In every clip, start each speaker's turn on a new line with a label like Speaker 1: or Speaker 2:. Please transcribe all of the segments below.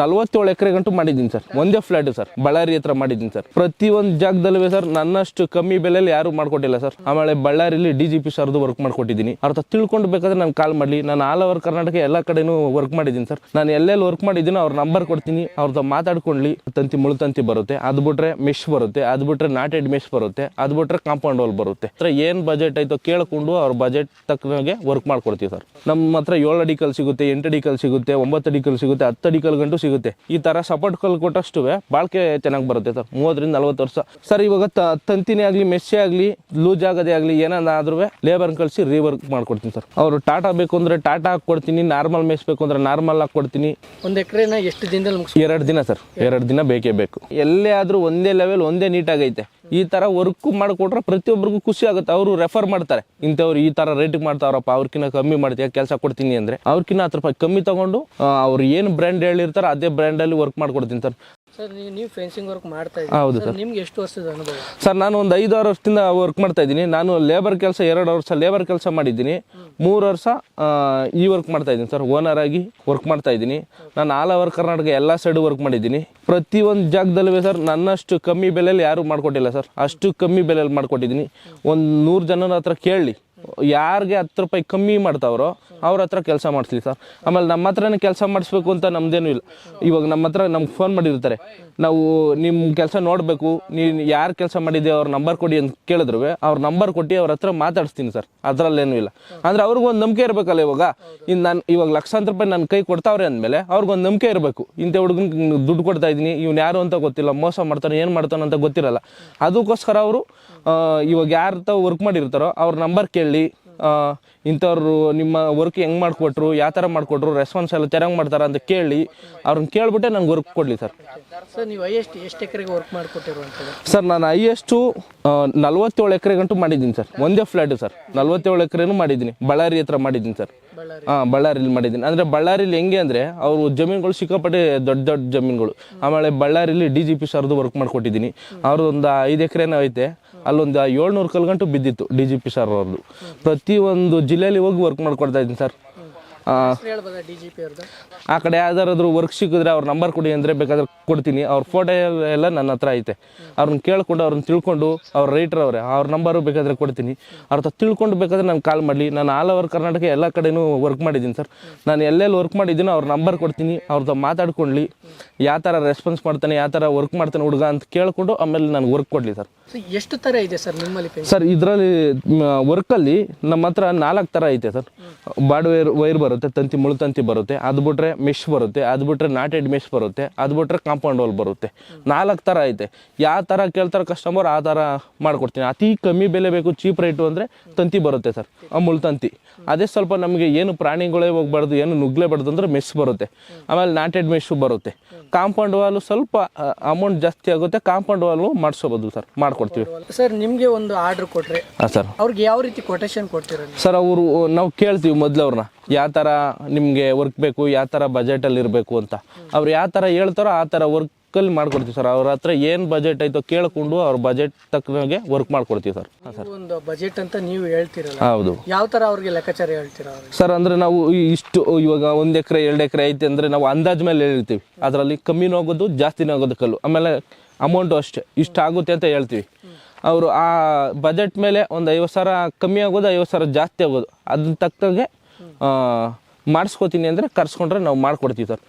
Speaker 1: ನಲ್ವತ್ತೇಳು ಎಕರೆ ಗಂಟು ಮಾಡಿದ್ದೀನಿ ಸರ್. ಒಂದೇ ಫ್ಲಾಟ್ ಸರ್. ಬಳ್ಳಾರಿ ಹತ್ರ ಮಾಡಿದ್ದೀನಿ ಸರ್. ಪ್ರತಿ ಒಂದು ಜಾಗದಲ್ಲೂ ಸರ್, ನನ್ನಷ್ಟು ಕಮ್ಮಿ ಬೆಲೆಯಲ್ಲಿ ಯಾರು ಮಾಡ್ಕೊಟ್ಟಿಲ್ಲ ಸರ್. ಆಮೇಲೆ ಬಳ್ಳಾರಿಲಿ ಡಿ ಜಿ ಪಿ ಸರ್ದು ವರ್ಕ್ ಮಾಡ್ಕೊಟ್ಟಿದ್ದೀನಿ. ಅರ್ಥ ಹತ್ರ ತಿಳ್ಕೊಂಡು ಬೇಕಾದ್ರೆ ನಾನು ಕಾಲ್ ಮಾಡಲಿ. ನಾನು ಆಲ್ ಓವರ್ ಕರ್ನಾಟಕ ಎಲ್ಲ ಕಡೆನೂ ವರ್ಕ್ ಮಾಡಿದ್ದೀನಿ ಸರ್. ನಾನು ಎಲ್ಲೆಲ್ಲಿ ವರ್ಕ್ ಮಾಡಿದ್ದೀನೋ ಅವ್ರ ನಂಬರ್ ಕೊಡ್ತೀನಿ. ಅವ್ರದ್ದು ಮಾತಾಡ್ಕೊಳ್ಳಿ ತಂತಿ ಮುಳುತಂತಿ ಬರುತ್ತೆ. ಅದು ಬಿಟ್ರೆ ಮೆಶ್ ಬರುತ್ತೆ. ಅದು ಬಿಟ್ರೆ ನಾಟೆಡ್ ಮೆಶ್ ಬರುತ್ತೆ. ಅದು ಬಿಟ್ರೆ ಕಾಂಪೌಂಡ್ ವಾಲ್ ಬರುತ್ತೆ. ಹತ್ರ ಏನು ಬಜೆಟ್ ಐತೋ ಕೇಳಿಕೊಂಡು ಅವ್ರ ಬಜೆಟ್ ತಕ್ಕನಾಗೆ ವರ್ಕ್ ಮಾಡ್ಕೊಡ್ತೀವಿ ಸರ್. ನಮ್ಮ ಹತ್ರ ಏಳು ಅಡಿ ಕಲ್ ಸಿಗುತ್ತೆ, ಎಂಟು ಅಡಿ ಕಲ್ ಸಿಗುತ್ತೆ, ಒಂಬತ್ತು ಅಡಿ ಕಲ್ ಸಿಗುತ್ತೆ, ಹತ್ತು ಅಡಿ ಕಲ್ ಗಂಟು ಸಿಗುತ್ತೆ. ಈ ತರ ಸಪೋರ್ಟ್ ಕಲ್ ಕೊಟ್ಟಷ್ಟು ಬಾಳ್ಕೆ ಚೆನ್ನಾಗಿ ಬರುತ್ತೆ ಸರ್. ಮೂವತ್ತರಿಂದ ನಲ್ವತ್ತು ವರ್ಷ. ಸರ್ ಇವಾಗ ತಂತಿನೇ ಆಗಲಿ ಮೆಸ್ಸೇ ಆಗಲಿ ಲೂಸ್ ಆಗದೆ ಆಗಲಿ ಏನಾದ್ರೂ ಲೇಬರ್ ಕಳಿಸಿ ರೀವರ್ಕ್ ಮಾಡ್ಕೊಡ್ತೀನಿ ಸರ್. ಅವರು ಟಾಟಾ ಬೇಕು ಅಂದ್ರೆ ಟಾಟಾ ಹಾಕ್ಕೊಡ್ತೀನಿ ನಾರ್ಮಲ್ ಮೆಸ್ ಬೇಕು ಅಂದ್ರೆ ನಾರ್ಮಲ್ ಹಾಕ್ಕೊಡ್ತೀನಿ
Speaker 2: ಒಂದು ಎಕರೆನ ಎಷ್ಟು ದಿನದಲ್ಲಿ
Speaker 1: ಎರಡು ದಿನ ಸರ್. ಎರಡು ದಿನ ಬೇಕೇ ಬೇಕು. ಎಲ್ಲೇ ಆದ್ರೂ ಒಂದೇ ಲೆವೆಲ್ ಒಂದೇ ನೀಟಾಗೈತೆ ಈ ತರ ವರ್ಕ್ ಮಾಡಿಕೊಟ್ರೆ ಪ್ರತಿಯೊಬ್ಬರಿಗೂ ಖುಷಿ ಆಗುತ್ತೆ. ಅವರು ರೆಫರ್ ಮಾಡ್ತಾರೆ. ಇಂಥವ್ರು ಈ ತರ ರೇಟಿಗೆ ಮಾಡ್ತಾವ್ರಪ್ಪ, ಅವ್ರಕಿನ್ನ ಕಮ್ಮಿ ಮಾಡ್ತೀಯ, ಕೆಲಸ ಕೊಡ್ತೀನಿ ಅಂದ್ರೆ. ಅವ್ರಕಿನ್ನ ಹತ್ತು ರೂಪಾಯಿ ಕಮ್ಮಿ ತಗೊಂಡು ಅವ್ರು ಏನು ಬ್ರ್ಯಾಂಡ್ ಹೇಳಿರ್ತಾರೆ ಅದೇ ಬ್ರ್ಯಾಂಡ್ ಅಲ್ಲಿ ವರ್ಕ್ ಮಾಡ್ಕೊಡ್ತೀನಿ ಸರ್.
Speaker 2: ಸರ್ ನೀವು ಫೆನ್ಸಿಂಗ್ ವರ್ಕ್ ಮಾಡ್ತಾ
Speaker 1: ಹೌದು
Speaker 2: ಸರ್ ನಿಮ್ಗೆ ಎಷ್ಟು ವರ್ಷದ ಅನುಭವ?
Speaker 1: ಸರ್ ನಾನು ಒಂದು ಐದು ಆರು ವರ್ಷದಿಂದ ವರ್ಕ್ ಮಾಡ್ತಾ ಇದ್ದೀನಿ. ನಾನು ಲೇಬರ್ ಕೆಲಸ ಎರಡು ವರ್ಷ ಲೇಬರ್ ಕೆಲಸ ಮಾಡಿದ್ದೀನಿ. ಮೂರು ವರ್ಷ ಈ ವರ್ಕ್ ಮಾಡ್ತಾ ಇದ್ದೀನಿ ಸರ್. ಓನರ್ ಆಗಿ ವರ್ಕ್ ಮಾಡ್ತಾ ಇದ್ದೀನಿ. ನಾನು ಆಲ್ ಓವರ್ ಕರ್ನಾಟಕ ಎಲ್ಲ ಸೈಡ್ ವರ್ಕ್ ಮಾಡಿದ್ದೀನಿ. ಪ್ರತಿ ಒಂದು ಜಾಗದಲ್ಲೂ ಸರ್ ನನ್ನಷ್ಟು ಕಮ್ಮಿ ಬೆಲೆಯಲ್ಲಿ ಯಾರು ಮಾಡಿಕೊಟ್ಟಿಲ್ಲ ಸರ್. ಅಷ್ಟು ಕಮ್ಮಿ ಬೆಲೆಯಲ್ಲಿ ಮಾಡಿಕೊಟ್ಟಿದ್ದೀನಿ. ಒಂದು ನೂರು ಜನರ ಹತ್ರ ಕೇಳಲಿ ಯಾರಿಗೆ ಹತ್ತು ರೂಪಾಯಿ ಕಮ್ಮಿ ಮಾಡ್ತಾವ್ರೋ ಅವ್ರ ಹತ್ರ ಕೆಲಸ ಮಾಡಿಸ್ಲಿ ಸರ್. ಆಮೇಲೆ ನಮ್ಮ ಹತ್ರನೇ ಕೆಲಸ ಮಾಡಿಸ್ಬೇಕು ಅಂತ ನಮ್ದೇನು ಇಲ್ಲ. ಇವಾಗ ನಮ್ಮ ಹತ್ರ ನಮ್ಗೆ ಫೋನ್ ಮಾಡಿರ್ತಾರೆ. ನಾವು ನಿಮ್ಮ ಕೆಲಸ ನೋಡಬೇಕು, ನೀನು ಯಾರು ಕೆಲಸ ಮಾಡಿದ್ದೆ ಅವ್ರ ನಂಬರ್ ಕೊಡಿ ಅಂತ ಕೇಳಿದ್ರು, ಅವ್ರ ನಂಬರ್ ಕೊಟ್ಟು ಅವ್ರ ಹತ್ರ ಮಾತಾಡಿಸ್ತೀನಿ ಸರ್. ಅದರಲ್ಲೇನು ಇಲ್ಲ. ಅಂದರೆ ಅವ್ರಿಗೊಂದು ನಂಬಿಕೆ ಇರಬೇಕಲ್ಲ ಇವಾಗ. ಇನ್ನು ನಾನು ಇವಾಗ ಲಕ್ಷಾಂತರ ರೂಪಾಯಿ ನನ್ನ ಕೈ ಕೊಡ್ತಾವ್ರೆ ಅಂದಮೇಲೆ ಅವ್ರಿಗೊಂದು ನಂಬಿಕೆ ಇರಬೇಕು. ಇಂಥ ಹುಡುಗನ್ ದುಡ್ಡು ಕೊಡ್ತಾ ಇದ್ದೀನಿ ಇವ್ನು ಯಾರು ಅಂತ ಗೊತ್ತಿಲ್ಲ, ಮೋಸ ಮಾಡ್ತಾನೆ, ಏನು ಮಾಡ್ತಾನೆ ಅಂತ ಗೊತ್ತಿರಲ್ಲ. ಅದಕ್ಕೋಸ್ಕರ ಅವರು ಇವಾಗ ಯಾರ ವರ್ಕ್ ಮಾಡಿರ್ತಾರೋ ಅವ್ರ ನಂಬರ್ ಕೇಳಿ. ಆ, ಇಂಥವ್ರು ನಿಮ್ಮ ವರ್ಕ್ ಹೆಂಗೆ ಮಾಡಿಕೊಟ್ರು ಯಾವ ಥರ ಮಾಡಿಕೊಟ್ರು ರೆಸ್ಪಾನ್ಸ್ ಎಲ್ಲ ಚೆನ್ನಾಗಿ ಮಾಡ್ತಾರ ಅಂತ ಕೇಳಿ ಅವ್ರನ್ನ ಕೇಳಿಬಿಟ್ಟೆ ನಂಗೆ ವರ್ಕ್ ಕೊಡಲಿ ಸರ್.
Speaker 2: ಸರ್ ನೀವು ಹೈಯೆಸ್ಟ್ ಎಷ್ಟು ಎಕರೆಗೆ ವರ್ಕ್ ಮಾಡಿಕೊಟ್ಟಿರುವಂಥದ್ದು
Speaker 1: ಸರ್ ನಾನು ಹೈಯೆಸ್ಟು ನಲ್ವತ್ತೇಳು ಎಕರೆ ಗಂಟು ಮಾಡಿದ್ದೀನಿ ಸರ್. ಒಂದೇ ಫ್ಲ್ಯಾಟ್ ಸರ್. ನಲ್ವತ್ತೇಳು ಎಕರೆನೂ ಮಾಡಿದ್ದೀನಿ. ಬಳ್ಳಾರಿ ಹತ್ರ ಮಾಡಿದ್ದೀನಿ ಸರ್. ಹಾಂ ಬಳ್ಳಾರಿಲಿ ಮಾಡಿದ್ದೀನಿ. ಅಂದರೆ ಬಳ್ಳಾರಿಲಿ ಹೆಂಗೆ ಅಂದರೆ ಅವರು ಜಮೀನುಗಳು ಸಿಕ್ಕಾಪಟ್ಟೆ ದೊಡ್ಡ ದೊಡ್ಡ ಜಮೀನುಗಳು. ಆಮೇಲೆ ಬಳ್ಳಾರಿಲಿ ಡಿ ಜಿ ಪಿ ಸರ್ದು ವರ್ಕ್ ಮಾಡಿಕೊಟ್ಟಿದ್ದೀನಿ. ಅವ್ರದ್ದೊಂದು ಐದು ಎಕರೆನೂ ಐತೆ. ಅಲ್ಲೊಂದು ಏಳ್ನೂರು ಕಲ್ಗಂಟು ಬಿದ್ದಿತ್ತು ಡಿ ಜಿ ಪಿ ಸರ್ ಅವ್ರದ್ದು ಪ್ರತಿಯೊಂದು ಜಿಲ್ಲೆಯಲ್ಲಿ ಹೋಗಿ ವರ್ಕ್ ಮಾಡ್ಕೊಡ್ತಾ ಇದ್ದೀನಿ ಸರ್ ಆ, ಕಡೆ ಯಾವ್ದಾರಾದ್ರೂ ವರ್ಕ್ ಸಿಕ್ಕಿದ್ರೆ ಅವ್ರ ನಂಬರ್ ಕೊಡಿ ಅಂದರೆ ಬೇಕಾದ್ರೆ ಕೊಡ್ತೀನಿ. ಅವ್ರ ಫೋಟೋ ಎಲ್ಲ ನನ್ನ ಹತ್ರ ಐತೆ. ಅವ್ರನ್ನ ಕೇಳ್ಕೊಂಡು ಅವ್ರನ್ನ ತಿಳ್ಕೊಂಡು ಅವ್ರ ರೈಟರ್ ಅವರೇ ಅವ್ರ ನಂಬರು ಬೇಕಾದ್ರೆ ಕೊಡ್ತೀನಿ. ಅವ್ರ ಹತ್ರ ತಿಳ್ಕೊಂಡು ಬೇಕಾದ್ರೆ ನಾನು ಕಾಲ್ ಮಾಡಲಿ. ನಾನು ಆಲ್ ಓವರ್ ಕರ್ನಾಟಕ ಎಲ್ಲ ಕಡೆನೂ ವರ್ಕ್ ಮಾಡಿದ್ದೀನಿ ಸರ್ ನಾನು ಎಲ್ಲೆಲ್ಲಿ ವರ್ಕ್ ಮಾಡಿದ್ದೀನೋ ಅವ್ರ ನಂಬರ್ ಕೊಡ್ತೀನಿ. ಅವ್ರದ್ದು ಮಾತಾಡ್ಕೊಳ್ಳಿ ಯಾವ ಥರ ರೆಸ್ಪಾನ್ಸ್ ಮಾಡ್ತಾನೆ ಯಾವ ಥರ ವರ್ಕ್ ಮಾಡ್ತಾನೆ ಹುಡುಗ ಅಂತ ಕೇಳಿಕೊಂಡು ಆಮೇಲೆ ನಾನು ವರ್ಕ್ ಕೊಡಲಿ ಸರ್
Speaker 2: ಎಷ್ಟು ಥರ ಇದೆ ಸರ್ ನಿಮ್ಮಲ್ಲಿ
Speaker 1: ಸರ್ ಇದರಲ್ಲಿ ವರ್ಕಲ್ಲಿ ನಮ್ಮ ಹತ್ರ ನಾಲ್ಕು ಥರ ಐತೆ ಸರ್ ಬಾಡ್ ವೈರ್ ವೈರ್ ಬರುತ್ತೆ. ತಂತಿ ಮುಳ್ತಂತಿ ಬರುತ್ತೆ, ಅದು ಬಿಟ್ರೆ ಮೆಶ್ ಬರುತ್ತೆ, ಅದು ಬಿಟ್ರೆ ನಾಟೆಡ್ ಮೆಶ್ ಬರುತ್ತೆ, ಅದು ಬಿಟ್ರೆ ಕಾಂಪೌಂಡ್ ವಾಲ್ ಬರುತ್ತೆ. ನಾಲ್ಕು ಥರ ಐತೆ. ಯಾವ ಥರ ಕೇಳ್ತಾರೆ ಕಸ್ಟಮರ್ ಆ ಥರ ಮಾಡಿಕೊಡ್ತೀನಿ. ಅತಿ ಕಮ್ಮಿ ಬೆಲೆ ಬೇಕು ಚೀಪ್ ರೇಟು ಅಂದರೆ ತಂತಿ ಬರುತ್ತೆ ಸರ್. ಆ ಮುಳ್ತಂತಿ ಅದೇ ಸ್ವಲ್ಪ ನಮಗೆ ಏನು ಪ್ರಾಣಿಗಳೇ ಹೋಗ್ಬಾರ್ದು, ಏನು ನುಗ್ಲೇಬಾರ್ದು ಅಂದ್ರೆ ಮೆಶ್ ಬರುತ್ತೆ. ಆಮೇಲೆ ನಾಟೆಡ್ ಮೆಶು ಬರುತ್ತೆ. ಕಾಂಪೌಂಡ್ ವಾಲು ಸ್ವಲ್ಪ ಅಮೌಂಟ್ ಜಾಸ್ತಿ ಆಗುತ್ತೆ ಕಾಂಪೌಂಡ್ ವಾಲು ಮಾಡಿಸ್ಕೋಬೋದು ಸರ್ ಮಾಡ್ಕೊಡ್ತೀವಿ.
Speaker 2: ಸರ್ ನಿಮಗೆ ಒಂದು ಆರ್ಡರ್ ಕೊಟ್ರೆ
Speaker 1: ಹಾಂ ಸರ್.
Speaker 2: ಅವ್ರಿಗೆ ಯಾವ ರೀತಿ ಕೊಟೇಶನ್ ಕೊಡ್ತೀರ
Speaker 1: ಸರ್ ಅವರು ನಾವು ಕೇಳ್ತೀವಿ ಮೊದಲು ಅವ್ರನ್ನ ಯಾವ ಥರ ನಿಮಗೆ ವರ್ಕ್ ಬೇಕು ಯಾವ ಥರ ಬಜೆಟಲ್ಲಿ ಇರಬೇಕು ಅಂತ. ಅವ್ರು ಯಾವ ಥರ ಹೇಳ್ತಾರೋ ಆ ಥರ ವರ್ಕಲ್ಲಿ ಮಾಡ್ಕೊಡ್ತೀವಿ ಸರ್ ಅವ್ರ ಹತ್ರ ಏನು ಬಜೆಟ್ ಐತೋ ಕೇಳ್ಕೊಂಡು ಅವ್ರ ಬಜೆಟ್ ತಕ್ಕನಾಗೆ ವರ್ಕ್ ಮಾಡ್ಕೊಡ್ತೀವಿ ಸರ್
Speaker 2: ಒಂದು ಬಜೆಟ್ ಅಂತ ನೀವು ಹೇಳ್ತೀರಾ
Speaker 1: ಹೌದು.
Speaker 2: ಯಾವ ಥರ ಅವ್ರಿಗೆ ಲೆಕ್ಕಾಚಾರ ಹೇಳ್ತೀರಾ
Speaker 1: ಸರ್ ಅಂದರೆ ನಾವು ಇಷ್ಟು ಇವಾಗ ಒಂದು ಎಕರೆ ಎರಡು ಎಕರೆ ಐತೆ ಅಂದರೆ ನಾವು ಅಂದಾಜು ಮೇಲೆ ಹೇಳ್ತೀವಿ. ಅದರಲ್ಲಿ ಕಮ್ಮಿನೂ ಆಗೋದು ಜಾಸ್ತಿನೂ ಆಗೋದು ಕಲ್ಲು. ಆಮೇಲೆ ಅಮೌಂಟು ಅಷ್ಟೇ. ಇಷ್ಟು ಆಗುತ್ತೆ ಅಂತ ಹೇಳ್ತೀವಿ. ಅವರು ಆ ಬಜೆಟ್ ಮೇಲೆ ಒಂದು ಐವತ್ತು ಸಾವಿರ ಕಮ್ಮಿ ಆಗೋದು ಐವತ್ತು ಸಾವಿರ ಜಾಸ್ತಿ ಆಗೋದು. ಅದನ್ನ ತಕ್ಕಂಗೆ ಮಾಡಿಸ್ಕೋತೀನಿ ಅಂದರೆ ಕರ್ಸ್ಕೊಂಡ್ರೆ ನಾವು ಮಾಡಿಕೊಡ್ತೀವಿ ಸರ್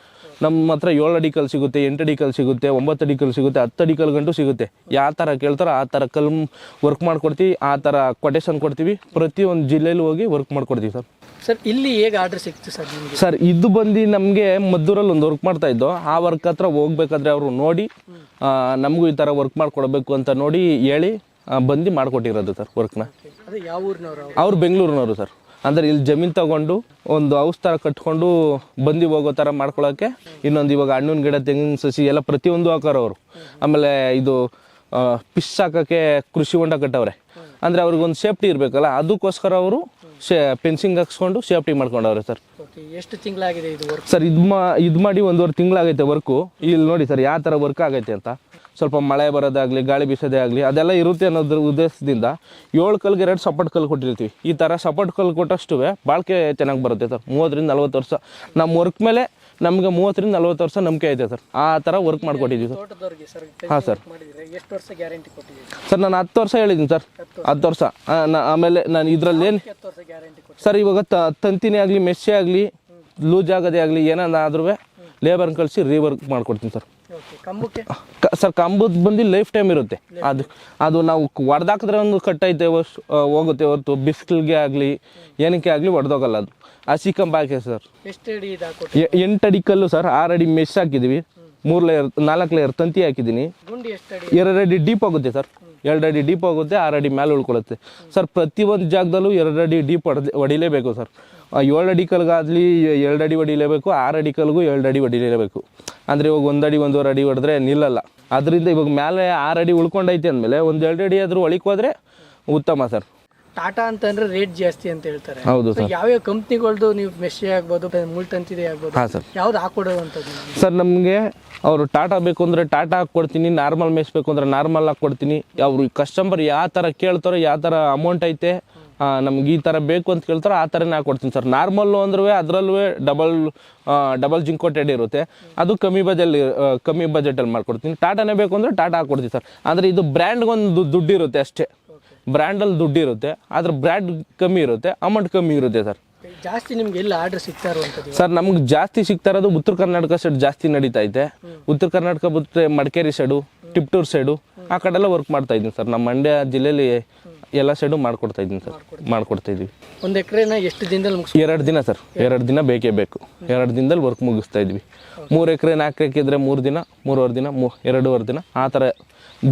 Speaker 1: ನಮ್ಮ ಹತ್ರ ಏಳು ಅಡಿ ಕಲ್ ಸಿಗುತ್ತೆ ಎಂಟು ಅಡಿಕಲ್ ಸಿಗುತ್ತೆ ಒಂಬತ್ತು ಅಡಿಕಲ್ ಸಿಗುತ್ತೆ ಹತ್ತು ಅಡಿಕಲ್ ಗಂಟು ಸಿಗುತ್ತೆ. ಯಾವ ಥರ ಕೇಳ್ತಾರೋ ಆ ಥರ ಕಲ್ ವರ್ಕ್ ಮಾಡ್ಕೊಡ್ತೀವಿ ಆ ಥರ ಕೊಟೇಶನ್ ಕೊಡ್ತೀವಿ. ಪ್ರತಿಯೊಂದು ಜಿಲ್ಲೆಯಲ್ಲೂ ಹೋಗಿ ವರ್ಕ್ ಮಾಡ್ಕೊಡ್ತೀವಿ ಸರ್.
Speaker 2: ಸರ್ ಇಲ್ಲಿ ಹೇಗೆ ಆರ್ಡರ್ ಸಿಕ್ತು ಸರ್ ನಿಮಗೆ?
Speaker 1: ಸರ್ ಇದು ಬಂದು ನಮಗೆ ಮದ್ದೂರಲ್ಲಿ ಒಂದು ವರ್ಕ್ ಮಾಡ್ತಾ ಇದ್ದೋ ಆ ವರ್ಕ್ ಹತ್ರ ಹೋಗ್ಬೇಕಾದ್ರೆ ಅವರು ನೋಡಿ ನಮಗೂ ಈ ಥರ ವರ್ಕ್ ಮಾಡ್ಕೊಡ್ಬೇಕು ಅಂತ ನೋಡಿ ಹೇಳಿ ಬಂದು ಮಾಡಿಕೊಟ್ಟಿರೋದು ಸರ್ ವರ್ಕ್ನ
Speaker 2: ಅವ್ರು
Speaker 1: ಬೆಂಗಳೂರಿನವರು ಸರ್. ಅಂದರೆ ಇಲ್ಲಿ ಜಮೀನು ತಗೊಂಡು ಒಂದು ಹೌಸ್ ಥರ ಕಟ್ಕೊಂಡು ಬಂದು ಹೋಗೋ ಥರ ಮಾಡ್ಕೊಳ್ಳೋಕ್ಕೆ ಇನ್ನೊಂದು ಇವಾಗ ಹಣ್ಣಿನ ಗಿಡ ತೆಂಗಿನ ಸಸಿ ಎಲ್ಲ ಪ್ರತಿಯೊಂದು ಹಾಕೋರು ಅವರು. ಆಮೇಲೆ ಇದು ಪಿಶ್ ಹಾಕೋಕ್ಕೆ ಕೃಷಿ ಹೊಂಡ ಕಟ್ಟವ್ರೆ. ಅಂದರೆ ಅವ್ರಿಗೊಂದು ಸೇಫ್ಟಿ ಇರಬೇಕಲ್ಲ ಅದಕ್ಕೋಸ್ಕರ ಅವರು ಶೇ ಫೆನ್ಸಿಂಗ್ ಹಾಕ್ಸ್ಕೊಂಡು ಸೇಫ್ಟಿ ಮಾಡ್ಕೊಂಡವ್ರೆ ಸರ್
Speaker 2: ಎಷ್ಟು ತಿಂಗಳಾಗಿದೆ ಇದು
Speaker 1: ಸರ್ ಇದು ಮಾ ಇದು ಮಾಡಿ ಒಂದೂವರೆ ತಿಂಗಳಾಗೈತೆ ವರ್ಕು ಇಲ್ಲಿ ನೋಡಿ ಸರ್ ಯಾವ ಥರ ವರ್ಕ್ ಆಗೈತೆ ಅಂತ. ಸ್ವಲ್ಪ ಮಳೆ ಬರೋದಾಗಲಿ ಗಾಳಿ ಬೀಸೋದೇ ಆಗಲಿ ಅದೆಲ್ಲ ಇರುತ್ತೆ ಅನ್ನೋದ್ರ ಉದ್ದೇಶದಿಂದ ಏಳು ಕಲ್ಗೆ ಎರಡು ಸಪೋರ್ಟ್ ಕಲ್ಲು ಕೊಟ್ಟಿರ್ತೀವಿ. ಈ ಥರ ಸಪೋರ್ಟ್ ಕಲ್ಲು ಕೊಟ್ಟಷ್ಟು ಬಾಳ್ಕೆ ಚೆನ್ನಾಗಿ ಬರುತ್ತೆ ಸರ್. ಮೂವತ್ತರಿಂದ ನಲ್ವತ್ತು ವರ್ಷ. ನಮ್ಮ ವರ್ಕ್ ಮೇಲೆ ನಮಗೆ ಮೂವತ್ತರಿಂದ ನಲ್ವತ್ತು ವರ್ಷ ನಂಬಿಕೆ ಐತೆ ಸರ್. ಆ ಥರ ವರ್ಕ್ ಮಾಡಿಕೊಟ್ಟಿದ್ದೀವಿ ಸರ್. ಹಾಂ ಸರ್.
Speaker 2: ಎಷ್ಟು ವರ್ಷ ಗ್ಯಾರಂಟಿ
Speaker 1: ಸರ್ ನಾನು ಹತ್ತು ವರ್ಷ ಹೇಳಿದ್ದೀನಿ ಸರ್. ಹತ್ತು ವರ್ಷ. ಆಮೇಲೆ ನಾನು ಇದರಲ್ಲಿ ಏನು ಸರ್ ಇವಾಗ ತಂತಿನೇ ಆಗಲಿ ಮೆಸ್ಸೇ ಆಗಲಿ ಲೂಸ್ ಆಗೋದೇ ಆಗಲಿ ಏನಾದ್ರೂ ಲೇಬರ್ ಕಳಿಸಿ ರೀವರ್ಕ್ ಮಾಡ್ಕೊಡ್ತೀನಿ ಸರ್. ಸರ್ ಕಂಬದ ಬಂದು ಲೈಫ್ ಟೈಮ್ ಇರುತ್ತೆ. ಅದು ಅದು ನಾವು ಹೊಡೆದಾಕಿದ್ರೆ ಒಂದು ಕಟ್ಟೈತೆ ಐತೆ ಹೋಗುತ್ತೆ ಹೊರತು ಬಿಸಿಲಿಗೆ ಆಗಲಿ ಏನಕ್ಕೆ ಆಗಲಿ ಹೊಡೆದೋಗಲ್ಲ ಅದು. ಹಸಿ ಕಂಬ ಹಾಕಿ ಸರ್. ಎಂಟು ಅಡಿ ಕಲ್ಲು ಸರ್ ಆರು ಅಡಿ ಮೆಸ್ ಹಾಕಿದ್ದೀವಿ. ಮೂರು ಲೇಯರ್ ನಾಲ್ಕು ಲೇಯರ್ ತಂತಿ ಹಾಕಿದ್ದೀನಿ. ಎರಡು ಅಡಿ ಡೀಪ್ ಹೋಗುತ್ತೆ ಸರ್. ಎರಡು ಅಡಿ ಡೀಪ್ ಆಗುತ್ತೆ, ಆರು ಅಡಿ ಮೇಲೆ ಉಳ್ಕೊಳ್ಳುತ್ತೆ. ಸರ್ ಪ್ರತಿಯೊಂದು ಜಾಗದಲ್ಲೂ ಎರಡು ಅಡಿ ಡೀಪ್ ಹೊಡೆದು ಹೊಡಿಲೇಬೇಕು ಸರ್ ಏಳು ಅಡಿ ಕಲ್ಗಾಗಲಿ ಎರಡು ಅಡಿ ಹೊಡಿಲೇಬೇಕು, ಆರು ಅಡಿ ಕಲ್ಗೂ ಎರಡು ಅಡಿ ಹೊಡಿಲೇಬೇಕು. ಅಂದರೆ ಇವಾಗ ಒಂದು ಅಡಿ, ಒಂದೂವರೆ ಅಡಿ ಹೊಡೆದ್ರೆ ನಿಲ್ಲಲ್ಲ. ಅದರಿಂದ ಇವಾಗ ಮೇಲೆ ಆರು ಅಡಿ ಉಳ್ಕೊಂಡೈತೆ ಅಂದಮೇಲೆ ಒಂದು ಎರಡು ಅಡಿ ಆದರೂ ಒಳಿಕೋದ್ರೆ ಉತ್ತಮ ಸರ್
Speaker 2: ಟಾಟಾ ಅಂತಂದ್ರೆ ರೇಟ್ ಜಾಸ್ತಿ ಅಂತ ಹೇಳ್ತಾರೆ.
Speaker 1: ಹೌದು
Speaker 2: ಸರ್. ಯಾವ್ಯಾವ ಕಂಪ್ನಿಗಳ್ದು ನೀವು ಮೆಸ್ಸಿ ಆಗ್ಬೋದು ಮುಳ್ತಂತಿದೆ ಆಗ್ಬೋದು
Speaker 1: ಹಾಂ ಸರ್.
Speaker 2: ಯಾವ್ದು ಹಾಕೊಡೋವಂಥದ್ದು?
Speaker 1: ಸರ್ ನಮಗೆ ಅವರು ಟಾಟಾ ಬೇಕು ಅಂದರೆ ಟಾಟಾ ಹಾಕ್ಕೊಡ್ತೀನಿ ನಾರ್ಮಲ್ ಮೆಸ್ ಬೇಕು ಅಂದರೆ ನಾರ್ಮಲ್ ಹಾಕ್ಕೊಡ್ತೀನಿ ಅವರು ಕಸ್ಟಮರ್ ಯಾವ ಥರ ಕೇಳ್ತಾರೋ ಯಾವ ಥರ ಅಮೌಂಟ್ ಐತೆ ನಮ್ಗೆ ಈ ಥರ ಬೇಕು ಅಂತ ಕೇಳ್ತಾರೋ ಆ ಥರನೇ ಹಾಕೊಡ್ತೀನಿ ಸರ್. ನಾರ್ಮಲ್ಲು ಅಂದ್ರೂ ಅದರಲ್ಲೂ ಡಬಲ್ ಡಬಲ್ ಜಿಂಕ್ ಕೋಟೆಡ್ ಇರುತ್ತೆ. ಅದು ಕಮ್ಮಿ ಬಜೆಟ್ ಕಮ್ಮಿ ಬಜೆಟಲ್ಲಿ ಮಾಡ್ಕೊಡ್ತೀನಿ. ಟಾಟಾನೇ ಬೇಕು ಅಂದರೆ ಟಾಟಾ ಹಾಕ್ಕೊಡ್ತೀನಿ ಸರ್. ಅಂದರೆ ಇದು ಬ್ರ್ಯಾಂಡ್ಗೊಂದು ದುಡ್ಡು ಇರುತ್ತೆ ಅಷ್ಟೇ. ಬ್ರ್ಯಾಂಡಲ್ಲಿ ದುಡ್ಡು ಇರುತ್ತೆ ಆದ್ರೆ ಬ್ರ್ಯಾಂಡ್ ಕಮ್ಮಿ ಇರುತ್ತೆ ಅಮೌಂಟ್ ಕಮ್ಮಿ ಇರುತ್ತೆ ಸರ್.
Speaker 2: ಜಾಸ್ತಿ ನಿಮ್ಗೆ ಎಲ್ಲ ಆರ್ಡರ್ ಸಿಗ್ತಾ ಇರುವಂಥದ್ದು?
Speaker 1: ಸರ್ ನಮ್ಗೆ ಜಾಸ್ತಿ ಸಿಗ್ತಾ ಇರೋದು ಉತ್ತರ ಕರ್ನಾಟಕ ಸೈಡ್ ಜಾಸ್ತಿ ನಡೀತಾ ಐತೆ. ಉತ್ತರ ಕರ್ನಾಟಕ ಬಿಟ್ಟರೆ ಮಡಿಕೇರಿ ಸೈಡು ಟಿಪ್ಟೂರ್ ಸೈಡು ಆ ಕಡೆ ಎಲ್ಲ ವರ್ಕ್ ಮಾಡ್ತಾ ಇದ್ದೀನಿ ಸರ್. ನಮ್ಮ ಮಂಡ್ಯ ಜಿಲ್ಲೆಯಲ್ಲಿ ಎಲ್ಲ ಸೈಡು ಮಾಡ್ಕೊಡ್ತಾ ಇದ್ದೀನಿ ಸರ್. ಮಾಡ್ಕೊಡ್ತಾ ಇದ್ದೀವಿ.
Speaker 2: ಒಂದು ಎಕರೆನ ಎಷ್ಟು ದಿನದಲ್ಲಿ ಮುಗಿಸ್
Speaker 1: ಎರಡು ದಿನ ಸರ್. ಎರಡು ದಿನ ಬೇಕೇ ಬೇಕು. ಎರಡು ದಿನದಲ್ಲಿ ವರ್ಕ್ ಮುಗಿಸ್ತಾ ಇದ್ವಿ ಮೂರು ಎಕರೆ ನಾಲ್ಕು ಎಕರೆ ಇದ್ರೆ ಮೂರು ದಿನ ಮೂರುವರೆ ದಿನ ಮೂ ಎರಡೂವರೆ ದಿನ. ಆ ಥರ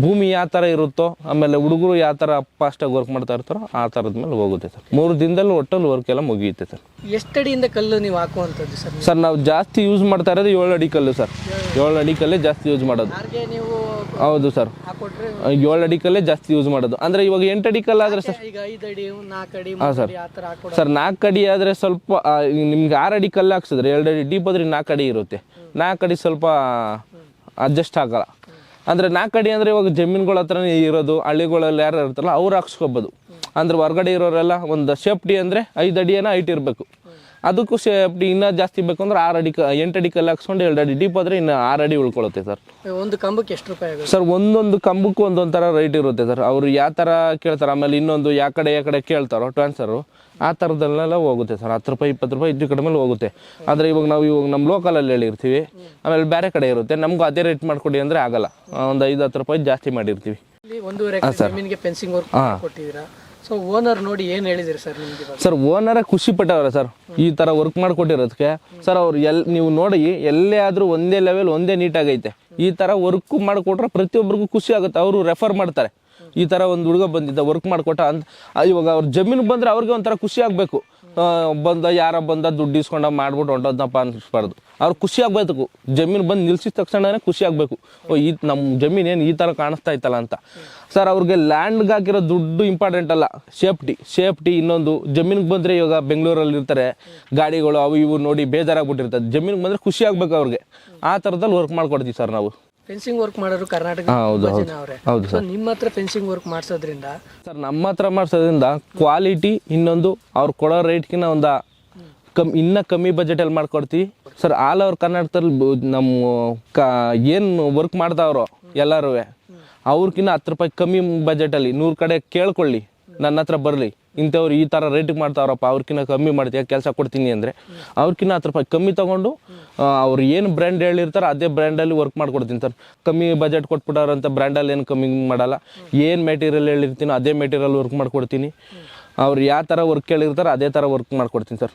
Speaker 1: ಭೂಮಿ ಯಾವ ಥರ ಇರುತ್ತೋ ಆಮೇಲೆ ಹುಡುಗರು ಯಾವ ಥರ ಫಾಸ್ಟಾಗಿ ವರ್ಕ್ ಮಾಡ್ತಾ ಇರ್ತಾರೋ ಆ ಥರದ ಮೇಲೆ ಹೋಗುತ್ತೆ ಸರ್. ಮೂರು ದಿನದಲ್ಲಿ ಒಟ್ಟಲ್ಲಿ ವರ್ಕ್ ಎಲ್ಲ ಮುಗಿಯುತ್ತೆ ಸರ್.
Speaker 2: ಎಷ್ಟು ಅಡಿಯಿಂದ ಕಲ್ಲು ನೀವು ಹಾಕುವಂಥದ್ದು ಸರ್
Speaker 1: ಸರ್ ನಾವು ಜಾಸ್ತಿ ಯೂಸ್ ಮಾಡ್ತಾ ಇರೋದು ಏಳು ಅಡಿ ಕಲ್ಲು ಸರ್. ಏಳು ಅಡಿ. ಕಲ್ಲೇ ಜಾಸ್ತಿ ಯೂಸ್ ಮಾಡೋದು. ಹೌದು ಸರ್. ಏಳು ಅಡಿ ಕಲ್ಲೇ ಜಾಸ್ತಿ ಯೂಸ್ ಮಾಡೋದು. ಅಂದರೆ ಇವಾಗ ಎಂಟು ಅಡಿ ಕಲ್ಲು ಆದರೆ ಸರ್
Speaker 2: ಈಗ ಐದು ಅಡಿ ನಾಲ್ಕು ಅಡಿ ಮೂರು ಅಡಿ ಆ ಥರ ಹಾಕೊಡೋ
Speaker 1: ಸರ್ ನಾಲ್ಕು ಅಡಿ ಆದರೆ ಸ್ವಲ್ಪ ಆ, ನಿಮ್ಗೆ ಆರು ಅಡಿ ಕಲ್ಲು ಹಾಕ್ಸಿದ್ರೆ ಎರಡು ಅಡಿ ಡೀಪ್ ಆದ್ರೆ ನಾಲ್ಕು ಅಡಿ ಇರುತ್ತೆ. ನಾಲ್ಕು ಅಡಿ ಸ್ವಲ್ಪ ಅಡ್ಜಸ್ಟ್ ಆಗಲ್ಲ. ಅಂದರೆ ನಾಲ್ಕು ಅಡಿ ಅಂದರೆ ಇವಾಗ ಜಮೀನುಗಳ ಹತ್ರನೇ ಇರೋದು ಹಳ್ಳಿಗಳಲ್ಲಿ ಯಾರು ಇರ್ತಾರಲ್ಲ ಅವ್ರು ಹಾಕ್ಸ್ಕೊಬೋದು. ಅಂದ್ರೆ ಹೊರಗಡೆ ಇರೋರೆಲ್ಲ ಒಂದು ಸೇಫ್ಟಿ ಅಂದರೆ ಐದು ಅಡಿಯನ್ನ ಹೈಟ್ ಇರಬೇಕು. ಅದಕ್ಕೂ ಸೇಫ್ಟಿ ಇನ್ನೂ ಜಾಸ್ತಿ ಬೇಕು ಅಂದ್ರೆ ಆರು ಅಡಿ ಕ ಎಂಟು ಅಡಿ ಕಲ್ಲು ಹಾಕ್ಸ್ಕೊಂಡು ಎರಡು ಅಡಿ ಡೀಪ್ ಆದರೆ ಇನ್ನು ಆರು ಅಡಿ ಉಳ್ಕೊಳುತ್ತೆ ಸರ್.
Speaker 2: ಒಂದು ಕಂಬಕ್ಕೆ ಎಷ್ಟು ರೂಪಾಯಿ ಆಗುತ್ತೆ?
Speaker 1: ಸರ್ ಒಂದೊಂದು ಕಂಬಕ್ಕೂ ಒಂದೊಂದು ಥರ ರೈಟ್ ಇರುತ್ತೆ ಸರ್. ಅವರು ಯಾವ ಥರ ಕೇಳ್ತಾರೆ ಆಮೇಲೆ ಇನ್ನೊಂದು ಯಾವ ಕಡೆ ಯಾವ ಕಡೆ ಕೇಳ್ತಾರೋ ಟ್ರಾನ್ಸ್ಫರು ಆ ಥರದಲ್ಲೆಲ್ಲ ಹೋಗುತ್ತೆ ಸರ್. ಹತ್ತು ರೂಪಾಯಿ ಇಪ್ಪತ್ತು ರೂಪಾಯಿ ಹೆಚ್ಚು ಕಡಿಮೆ ಹೋಗುತ್ತೆ. ಆದರೆ ಇವಾಗ ನಾವು ಇವಾಗ ನಮ್ಮ ಲೋಕಲಲ್ಲಿ ಹೇಳಿರ್ತೀವಿ. ಆಮೇಲೆ ಬೇರೆ ಕಡೆ ಇರುತ್ತೆ. ನಮಗೂ ಅದೇ ರೇಟ್ ಮಾಡಿಕೊಡಿ ಅಂದರೆ ಆಗಲ್ಲ. ಒಂದು ಐದು ಹತ್ತು ರೂಪಾಯಿ ಜಾಸ್ತಿ ಮಾಡಿರ್ತೀವಿ.
Speaker 2: ಇಲ್ಲಿ ಒಂದೂವರೆ ಸರ್. ಜಮೀನಿಗೆ ಫೆನ್ಸಿಂಗ್ ವರ್ಕ್ ಕೊಟ್ಟಿದ್ದೀರಾ? ಸೊ ಓನರ್ ನೋಡಿ ಏನು ಹೇಳಿದಿರಿ ಸರ್ ನಿಮ್ಗೆ
Speaker 1: ಸರ್ ಓನರ ಖುಷಿ ಪಟ್ಟವ್ರೆ ಸರ್ ಈ ಥರ ವರ್ಕ್ ಮಾಡಿಕೊಟ್ಟಿರೋದಕ್ಕೆ ಸರ್ ಅವ್ರು ಎಲ್, ನೀವು ನೋಡಿ, ಎಲ್ಲೇ ಆದರೂ ಒಂದೇ ಲೆವೆಲ್ ಒಂದೇ ನೀಟಾಗೈತೆ ಈ ಥರ ವರ್ಕ್ ಮಾಡಿಕೊಟ್ರೆ ಪ್ರತಿಯೊಬ್ಬರಿಗೂ ಖುಷಿ ಆಗುತ್ತೆ. ಅವರು ರೆಫರ್ ಮಾಡ್ತಾರೆ. ಈ ಥರ ಒಂದು ಹುಡುಗ ಬಂದಿದ್ದ ವರ್ಕ್ ಮಾಡಿಕೊಟ್ಟ ಅಂತ ಇವಾಗ ಅವ್ರ ಜಮೀನು ಬಂದರೆ ಅವ್ರಿಗೆ ಒಂಥರ ಖುಷಿ ಆಗಬೇಕು. ಬಂದ, ಯಾರ ಬಂದ, ದುಡ್ಡು ಇಸ್ಕೊಂಡ ಮಾಡ್ಬಿಟ್ಟು ಹೊಂಟೋದಪ್ಪ ಅನ್ಸ್ಬಾರ್ದು. ಅವ್ರು ಖುಷಿ ಆಗಬೇಕು. ಜಮೀನು ಬಂದು ನಿಲ್ಸಿದ ತಕ್ಷಣನೇ ಖುಷಿ ಆಗಬೇಕು. ಓ, ಈ ನಮ್ಮ ಜಮೀನು ಏನು ಈ ಥರ ಕಾಣಿಸ್ತಾ ಇತ್ತಲ್ಲ ಅಂತ. ಸರ್, ಅವ್ರಿಗೆ ಲ್ಯಾಂಡ್ಗೆ ಹಾಕಿರೋ ದುಡ್ಡು ಇಂಪಾರ್ಟೆಂಟ್ ಅಲ್ಲ. ಸೇಫ್ಟಿ ಸೇಫ್ಟಿ ಇನ್ನೊಂದು. ಜಮೀನಿಗೆ ಬಂದರೆ ಇವಾಗ ಬೆಂಗಳೂರಲ್ಲಿ ಇರ್ತಾರೆ. ಗಾಡಿಗಳು ಅವು ಇವು ನೋಡಿ ಬೇಜಾರಾಗ್ಬಿಟ್ಟಿರ್ತದೆ. ಜಮೀನಿಗೆ ಬಂದರೆ ಖುಷಿ ಆಗ್ಬೇಕು ಅವ್ರಿಗೆ. ಆ ಥರದಲ್ಲಿ ವರ್ಕ್ ಮಾಡ್ಕೊಡ್ತೀವಿ ಸರ್ ನಾವು.
Speaker 2: ಫೆನ್ಸಿಂಗ್ ವರ್ಕ್ ಮಾಡೋರು ಕರ್ನಾಟಕ
Speaker 1: ಹೌದು ಹೌದು.
Speaker 2: ಜನ ಅವರೇ.
Speaker 1: ಹೌದು
Speaker 2: ಸೊ ನಿಮ್ಮ ಹತ್ರ ಫೆನ್ಸಿಂಗ್ ವರ್ಕ್ ಮಾಡಿಸೋದ್ರಿಂದ?
Speaker 1: ಸರ್ ನಮ್ಮ ಹತ್ರ ಮಾಡಿಸೋದ್ರಿಂದ ಕ್ವಾಲಿಟಿ ಇನ್ನೊಂದು ಅವ್ರು ಕೊಡೋ ರೇಟ್ಗಿನ್ನ ಒಂದು ಕಮ್ ಇನ್ನೂ ಕಮ್ಮಿ ಬಜೆಟಲ್ಲಿ ಮಾಡ್ಕೊಡ್ತೀವಿ. ಸರ್ ಆಲ್ ಓವರ್ ಕರ್ನಾಟಕದಲ್ಲಿ ನಮ್ಮ ಕ ಏನು ವರ್ಕ್ ಮಾಡ್ತಾವ್ರೋ ಎಲ್ಲರೂ ಅವ್ರಿಗಿನ್ನ ಹತ್ತು ರೂಪಾಯಿ ಕಮ್ಮಿ ಬಜೆಟಲ್ಲಿ ನೂರು ಕಡೆ ಕೇಳ್ಕೊಳ್ಳಿ ನನ್ನ ಹತ್ರ ಬರಲಿ. ಇಂಥವ್ರು ಈ ಥರ ರೇಟಿಗೆ ಮಾಡ್ತಾವ್ರಪ್ಪ, ಅವ್ರಕಿನ್ನ ಕಮ್ಮಿ ಮಾಡ್ತೀಯ, ಕೆಲಸ ಕೊಡ್ತೀನಿ ಅಂದರೆ, ಅವ್ರಕಿನ್ನ ಹತ್ತು ರೂಪಾಯಿ ಕಮ್ಮಿ ತೊಗೊಂಡು ಅವ್ರು ಏನು ಬ್ರ್ಯಾಂಡ್ ಹೇಳಿರ್ತಾರೆ ಅದೇ ಬ್ರ್ಯಾಂಡಲ್ಲಿ ವರ್ಕ್ ಮಾಡ್ಕೊಡ್ತೀನಿ ಸರ್ ಕಮ್ಮಿ ಬಜೆಟ್ ಕೊಟ್ಬಿಡೋರಂಥ ಬ್ರ್ಯಾಂಡಲ್ಲಿ ಏನು ಕಮ್ಮಿ ಮಾಡಲ್ಲ. ಏನು ಮೆಟೀರಿಯಲ್ ಹೇಳಿರ್ತೀನೋ ಅದೇ ಮೆಟೀರಿಯಲ್ ವರ್ಕ್ ಮಾಡ್ಕೊಡ್ತೀನಿ. ಅವ್ರು ಯಾವ ಥರ ವರ್ಕ್ ಹೇಳಿರ್ತಾರೋ ಅದೇ ಥರ ವರ್ಕ್ ಮಾಡ್ಕೊಡ್ತೀನಿ ಸರ್